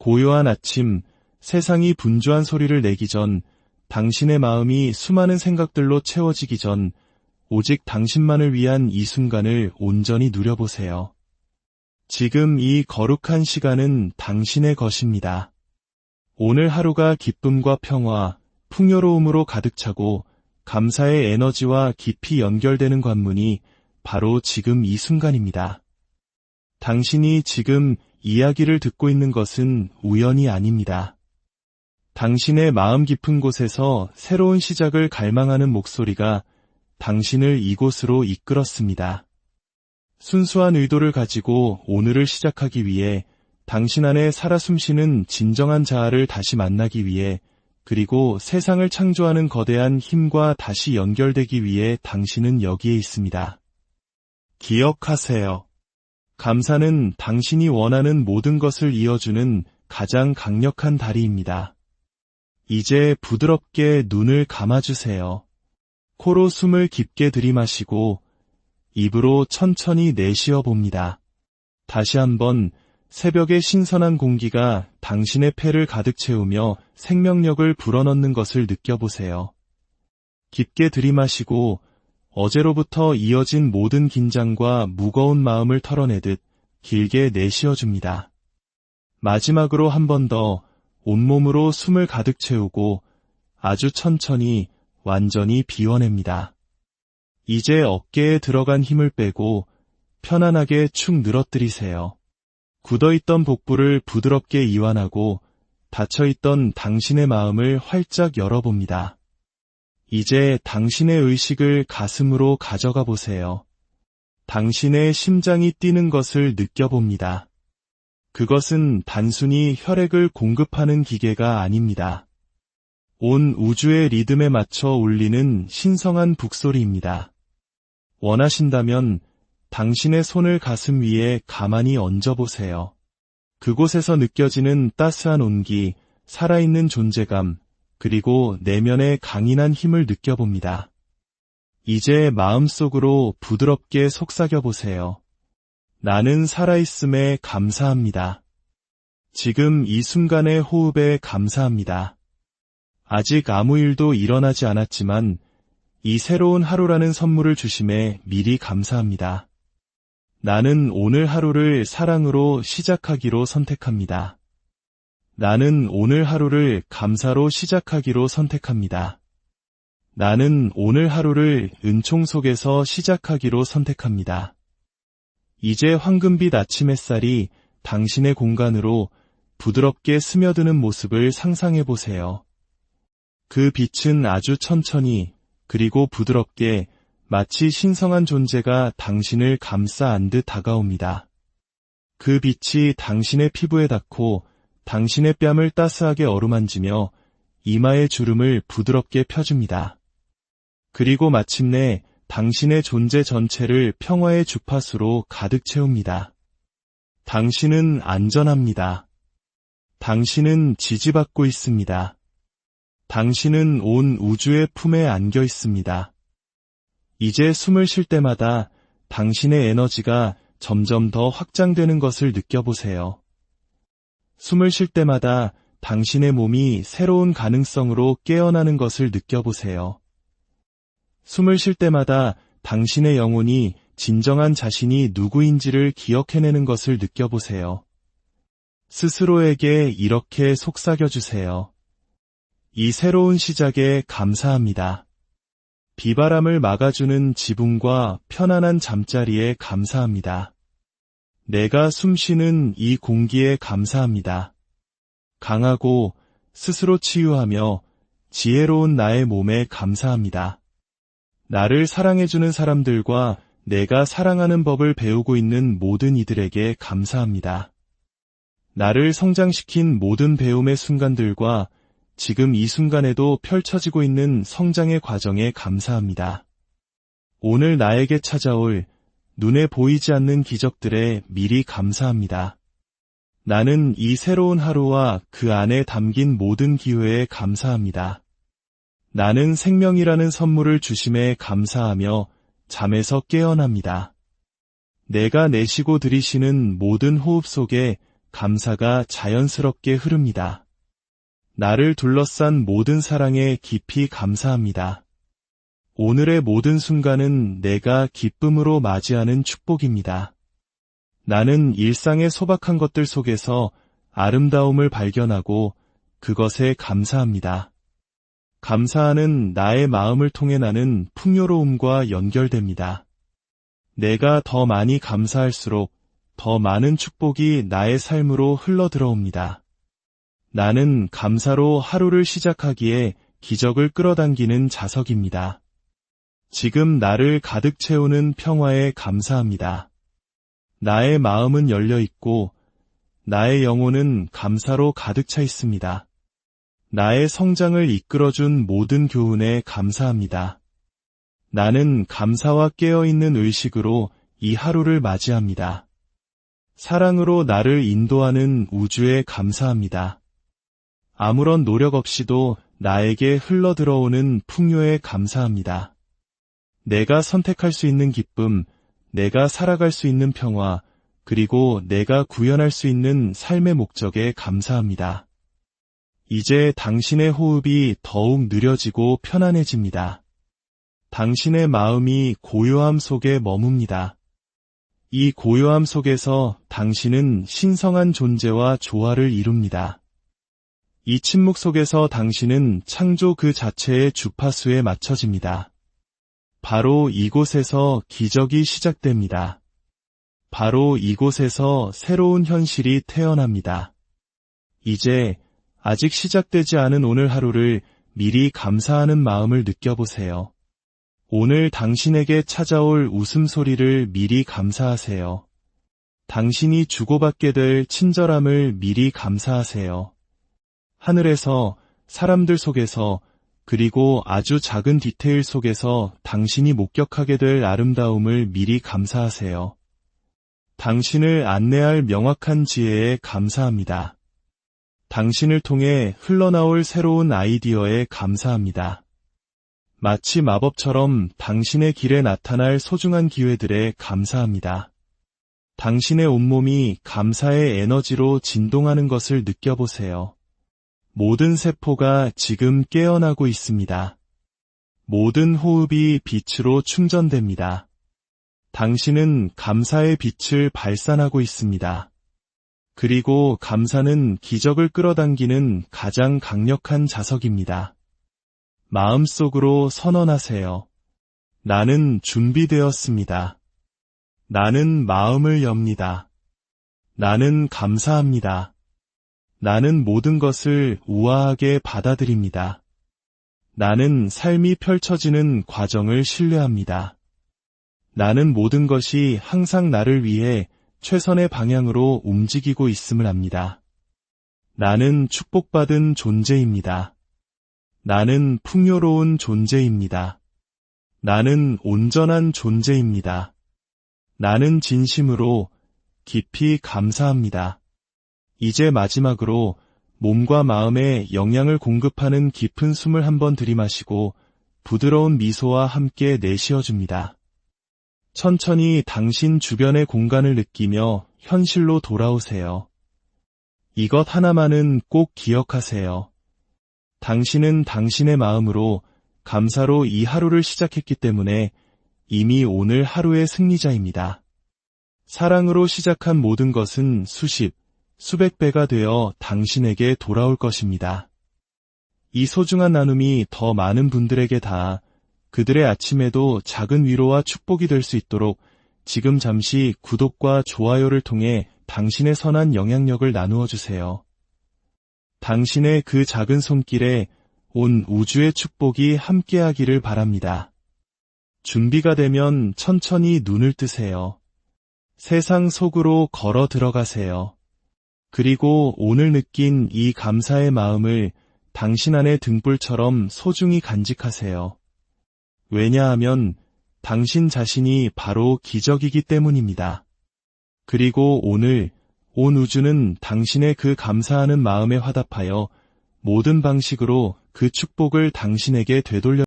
고요한 아침, 세상이 분주한 소리를 내기 전, 당신의 마음이 수많은 생각들로 채워지기 전, 오직 당신만을 위한 이 순간을 온전히 누려보세요. 지금 이 거룩한 시간은 당신의 것입니다. 오늘 하루가 기쁨과 평화, 풍요로움으로 가득 차고 감사의 에너지와 깊이 연결되는 관문이 바로 지금 이 순간입니다. 당신이 지금 이야기를 듣고 있는 것은 우연이 아닙니다. 당신의 마음 깊은 곳에서 새로운 시작을 갈망하는 목소리가 당신을 이곳으로 이끌었습니다. 순수한 의도를 가지고 오늘을 시작하기 위해 당신 안에 살아 숨쉬는 진정한 자아를 다시 만나기 위해 그리고 세상을 창조하는 거대한 힘과 다시 연결되기 위해 당신은 여기에 있습니다. 기억하세요. 감사는 당신이 원하는 모든 것을 이어주는 가장 강력한 다리입니다. 이제 부드럽게 눈을 감아주세요. 코로 숨을 깊게 들이마시고 입으로 천천히 내쉬어 봅니다. 다시 한번 새벽의 신선한 공기가 당신의 폐를 가득 채우며 생명력을 불어넣는 것을 느껴보세요. 깊게 들이마시고 어제로부터 이어진 모든 긴장과 무거운 마음을 털어내듯 길게 내쉬어 줍니다. 마지막으로 한 번 더 온몸으로 숨을 가득 채우고 아주 천천히 완전히 비워냅니다. 이제 어깨에 들어간 힘을 빼고 편안하게 축 늘어뜨리세요. 굳어있던 복부를 부드럽게 이완하고 닫혀있던 당신의 마음을 활짝 열어봅니다. 이제 당신의 의식을 가슴으로 가져가 보세요. 당신의 심장이 뛰는 것을 느껴봅니다. 그것은 단순히 혈액을 공급하는 기계가 아닙니다. 온 우주의 리듬에 맞춰 울리는 신성한 북소리입니다. 원하신다면 당신의 손을 가슴 위에 가만히 얹어보세요. 그곳에서 느껴지는 따스한 온기, 살아있는 존재감, 그리고 내면의 강인한 힘을 느껴봅니다. 이제 마음속으로 부드럽게 속삭여 보세요. 나는 살아있음에 감사합니다. 지금 이 순간의 호흡에 감사합니다. 아직 아무 일도 일어나지 않았지만 이 새로운 하루라는 선물을 주심에 미리 감사합니다. 나는 오늘 하루를 사랑으로 시작하기로 선택합니다. 나는 오늘 하루를 감사로 시작하기로 선택합니다. 나는 오늘 하루를 은총 속에서 시작하기로 선택합니다. 이제 황금빛 아침 햇살이 당신의 공간으로 부드럽게 스며드는 모습을 상상해 보세요. 그 빛은 아주 천천히 그리고 부드럽게 마치 신성한 존재가 당신을 감싸 안듯 다가옵니다. 그 빛이 당신의 피부에 닿고 당신의 뺨을 따스하게 어루만지며 이마의 주름을 부드럽게 펴줍니다. 그리고 마침내 당신의 존재 전체를 평화의 주파수로 가득 채웁니다. 당신은 안전합니다. 당신은 지지받고 있습니다. 당신은 온 우주의 품에 안겨 있습니다. 이제 숨을 쉴 때마다 당신의 에너지가 점점 더 확장되는 것을 느껴보세요. 숨을 쉴 때마다 당신의 몸이 새로운 가능성으로 깨어나는 것을 느껴보세요. 숨을 쉴 때마다 당신의 영혼이 진정한 자신이 누구인지를 기억해내는 것을 느껴보세요. 스스로에게 이렇게 속삭여주세요. 이 새로운 시작에 감사합니다. 비바람을 막아주는 지붕과 편안한 잠자리에 감사합니다. 내가 숨쉬는 이 공기에 감사합니다. 강하고 스스로 치유하며 지혜로운 나의 몸에 감사합니다. 나를 사랑해주는 사람들과 내가 사랑하는 법을 배우고 있는 모든 이들에게 감사합니다. 나를 성장시킨 모든 배움의 순간들과 지금 이 순간에도 펼쳐지고 있는 성장의 과정에 감사합니다. 오늘 나에게 찾아올 눈에 보이지 않는 기적들에 미리 감사합니다. 나는 이 새로운 하루와 그 안에 담긴 모든 기회에 감사합니다. 나는 생명이라는 선물을 주심에 감사하며 잠에서 깨어납니다. 내가 내쉬고 들이쉬는 모든 호흡 속에 감사가 자연스럽게 흐릅니다. 나를 둘러싼 모든 사랑에 깊이 감사합니다. 오늘의 모든 순간은 내가 기쁨으로 맞이하는 축복입니다. 나는 일상의 소박한 것들 속에서 아름다움을 발견하고 그것에 감사합니다. 감사하는 나의 마음을 통해 나는 풍요로움과 연결됩니다. 내가 더 많이 감사할수록 더 많은 축복이 나의 삶으로 흘러 들어옵니다. 나는 감사로 하루를 시작하기에 기적을 끌어당기는 자석입니다. 지금 나를 가득 채우는 평화에 감사합니다. 나의 마음은 열려 있고 나의 영혼은 감사로 가득 차 있습니다. 나의 성장을 이끌어준 모든 교훈에 감사합니다. 나는 감사와 깨어있는 의식으로 이 하루를 맞이합니다. 사랑으로 나를 인도하는 우주에 감사합니다. 아무런 노력 없이도 나에게 흘러들어오는 풍요에 감사합니다. 내가 선택할 수 있는 기쁨, 내가 살아갈 수 있는 평화, 그리고 내가 구현할 수 있는 삶의 목적에 감사합니다. 이제 당신의 호흡이 더욱 느려지고 편안해집니다. 당신의 마음이 고요함 속에 머뭅니다. 이 고요함 속에서 당신은 신성한 존재와 조화를 이룹니다. 이 침묵 속에서 당신은 창조 그 자체의 주파수에 맞춰집니다. 바로 이곳에서 기적이 시작됩니다. 바로 이곳에서 새로운 현실이 태어납니다. 이제 아직 시작되지 않은 오늘 하루를 미리 감사하는 마음을 느껴보세요. 오늘 당신에게 찾아올 웃음소리를 미리 감사하세요. 당신이 주고받게 될 친절함을 미리 감사하세요. 하늘에서, 사람들 속에서, 그리고 아주 작은 디테일 속에서 당신이 목격하게 될 아름다움을 미리 감사하세요. 당신을 안내할 명확한 지혜에 감사합니다. 당신을 통해 흘러나올 새로운 아이디어에 감사합니다. 마치 마법처럼 당신의 길에 나타날 소중한 기회들에 감사합니다. 당신의 온몸이 감사의 에너지로 진동하는 것을 느껴보세요. 모든 세포가 지금 깨어나고 있습니다. 모든 호흡이 빛으로 충전됩니다. 당신은 감사의 빛을 발산하고 있습니다. 그리고 감사는 기적을 끌어당기는 가장 강력한 자석입니다. 마음속으로 선언하세요. 나는 준비되었습니다. 나는 마음을 엽니다. 나는 감사합니다. 나는 모든 것을 우아하게 받아들입니다. 나는 삶이 펼쳐지는 과정을 신뢰합니다. 나는 모든 것이 항상 나를 위해 최선의 방향으로 움직이고 있음을 압니다. 나는 축복받은 존재입니다. 나는 풍요로운 존재입니다. 나는 온전한 존재입니다. 나는 진심으로 깊이 감사합니다. 이제 마지막으로 몸과 마음에 영양을 공급하는 깊은 숨을 한번 들이마시고 부드러운 미소와 함께 내쉬어줍니다. 천천히 당신 주변의 공간을 느끼며 현실로 돌아오세요. 이것 하나만은 꼭 기억하세요. 당신은 당신의 마음으로 감사로 이 하루를 시작했기 때문에 이미 오늘 하루의 승리자입니다. 사랑으로 시작한 모든 것은 수십, 수백 배가 되어 당신에게 돌아올 것입니다. 이 소중한 나눔이 더 많은 분들에게 닿아 그들의 아침에도 작은 위로와 축복이 될 수 있도록 지금 잠시 구독과 좋아요를 통해 당신의 선한 영향력을 나누어 주세요. 당신의 그 작은 손길에 온 우주의 축복이 함께하기를 바랍니다. 준비가 되면 천천히 눈을 뜨세요. 세상 속으로 걸어 들어가세요. 그리고 오늘 느낀 이 감사의 마음을 당신 안의 등불처럼 소중히 간직하세요. 왜냐하면 당신 자신이 바로 기적이기 때문입니다. 그리고 오늘 온 우주는 당신의 그 감사하는 마음에 화답하여 모든 방식으로 그 축복을 당신에게 되돌려